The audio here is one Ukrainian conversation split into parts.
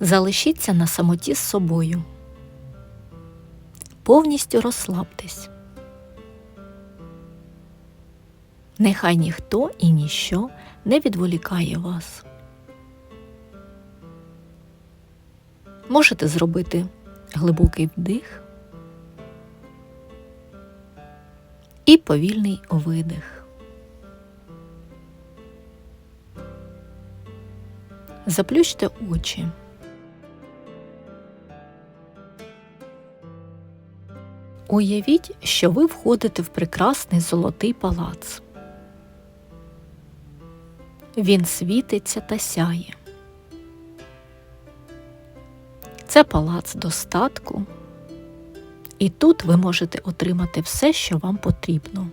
Залишіться на самоті з собою. Повністю розслабтесь. Нехай ніхто і ніщо не відволікає вас. Можете зробити глибокий вдих і повільний видих. Заплющте очі. Уявіть, що ви входите в прекрасний золотий палац. Він світиться та сяє. Це палац достатку, і тут ви можете отримати все, що вам потрібно.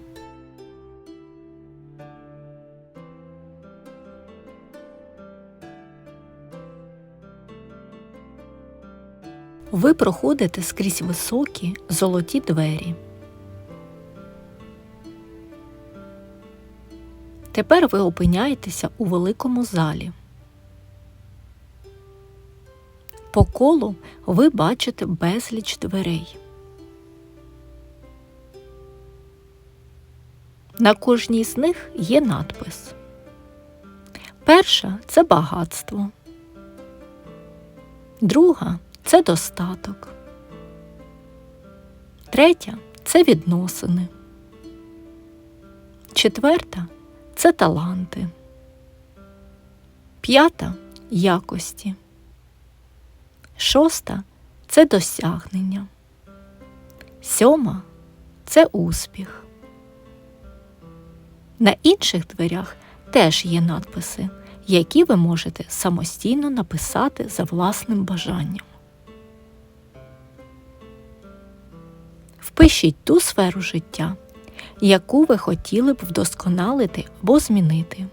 Ви проходите скрізь високі золоті двері. Тепер ви опиняєтеся у великому залі. По колу ви бачите безліч дверей. На кожній з них є надпис. Перша це багатство. Друга це достаток. Третя це відносини. Четверта це таланти. П'ята якості. Шоста це досягнення. Сьома це успіх. На інших дверях теж є надписи, які ви можете самостійно написати за власним бажанням. Впишіть ту сферу життя, яку ви хотіли б вдосконалити або змінити.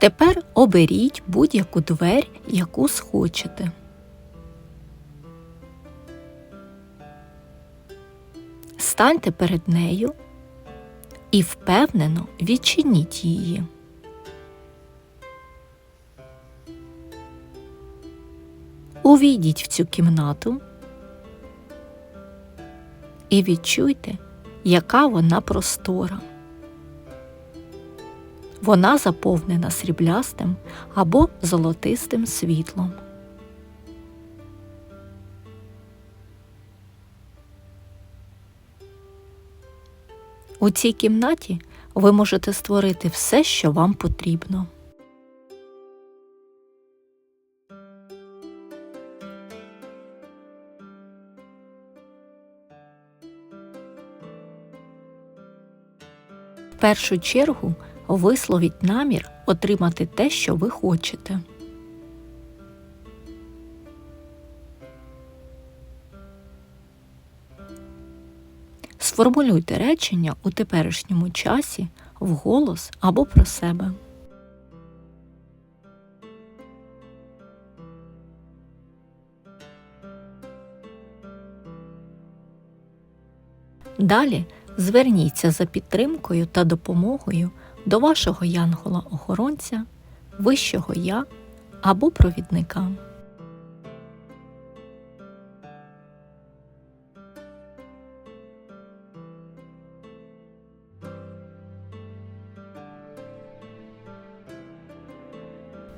Тепер оберіть будь-яку двері, яку схочете. Станьте перед нею і впевнено відчиніть її. Увійдіть в цю кімнату і відчуйте, яка вона простора. Вона заповнена сріблястим або золотистим світлом. У цій кімнаті ви можете створити все, що вам потрібно. В першу чергу висловіть намір отримати те, що ви хочете. Сформулюйте речення у теперішньому часі вголос або про себе. Далі зверніться за підтримкою та допомогою до вашого янгола-охоронця, вищого я або провідника.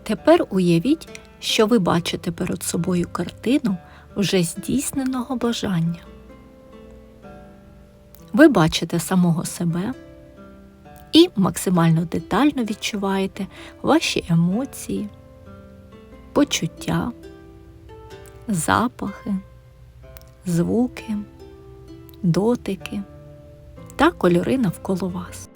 Тепер уявіть, що ви бачите перед собою картину вже здійсненого бажання. Ви бачите самого себе і максимально детально відчуваєте ваші емоції, почуття, запахи, звуки, дотики та кольори навколо вас.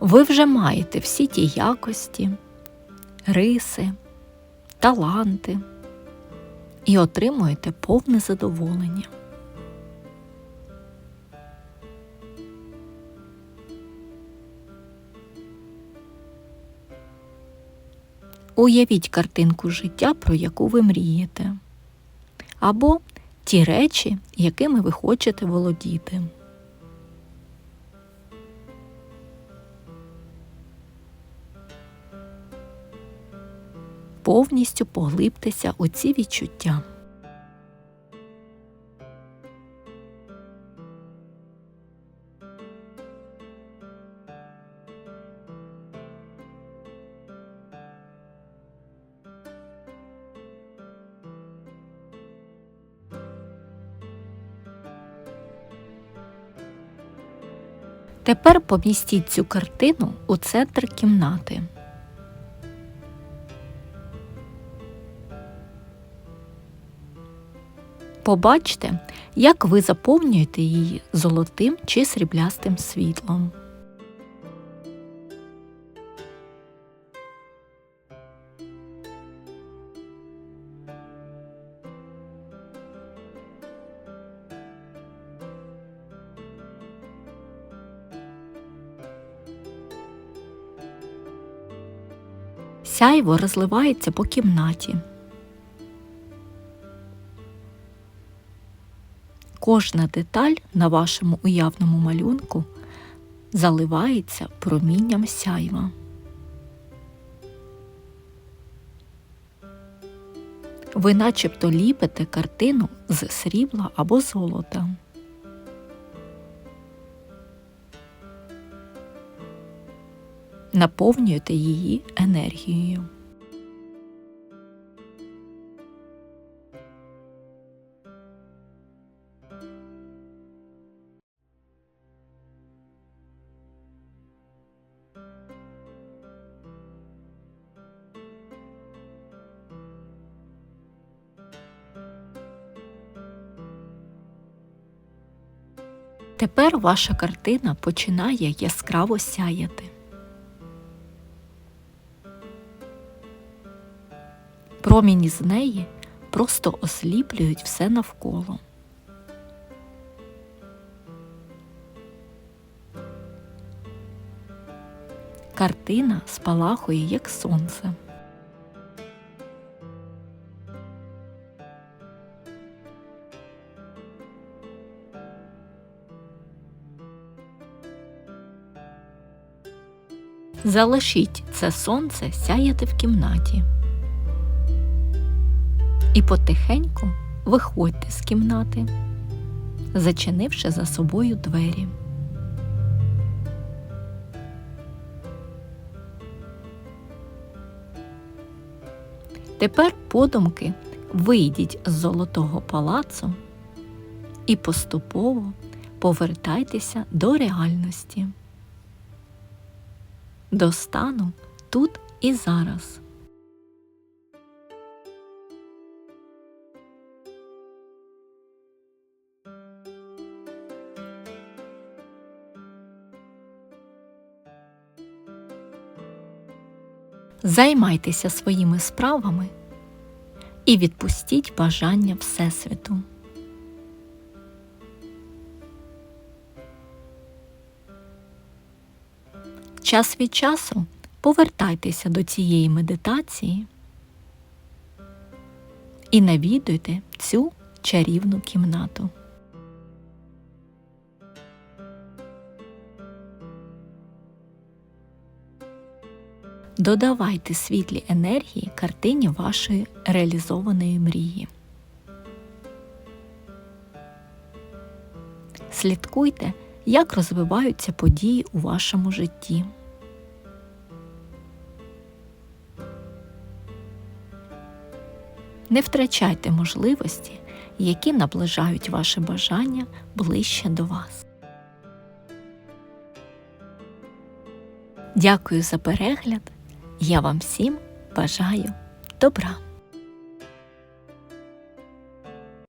Ви вже маєте всі ті якості, риси, таланти і отримуєте повне задоволення. Уявіть картинку життя, про яку ви мрієте, або ті речі, якими ви хочете володіти. Повністю поглибтеся у ці відчуття. Тепер помістіть цю картину у центр кімнати. Побачте, як ви заповнюєте її золотим чи сріблястим світлом. Сяйво розливається по кімнаті. Кожна деталь на вашому уявному малюнку заливається промінням сяйва. Ви начебто ліпите картину з срібла або золота. Наповнюєте її енергією. Тепер ваша картина починає яскраво сяяти. Проміні з неї просто осліплюють все навколо. Картина спалахує як сонце. Залишіть це сонце сяяти в кімнаті. І потихеньку виходьте з кімнати, зачинивши за собою двері. Тепер подумки вийдіть з золотого палацу і поступово повертайтеся до реальності, до стану тут і зараз. Займайтеся своїми справами і відпустіть бажання Всесвіту. Час від часу повертайтеся до цієї медитації і навідуйте цю чарівну кімнату. Додавайте світлі енергії картині вашої реалізованої мрії. Слідкуйте, як розвиваються події у вашому житті. Не втрачайте можливості, які наближають ваше бажання ближче до вас. Дякую за перегляд. Я вам всім бажаю добра.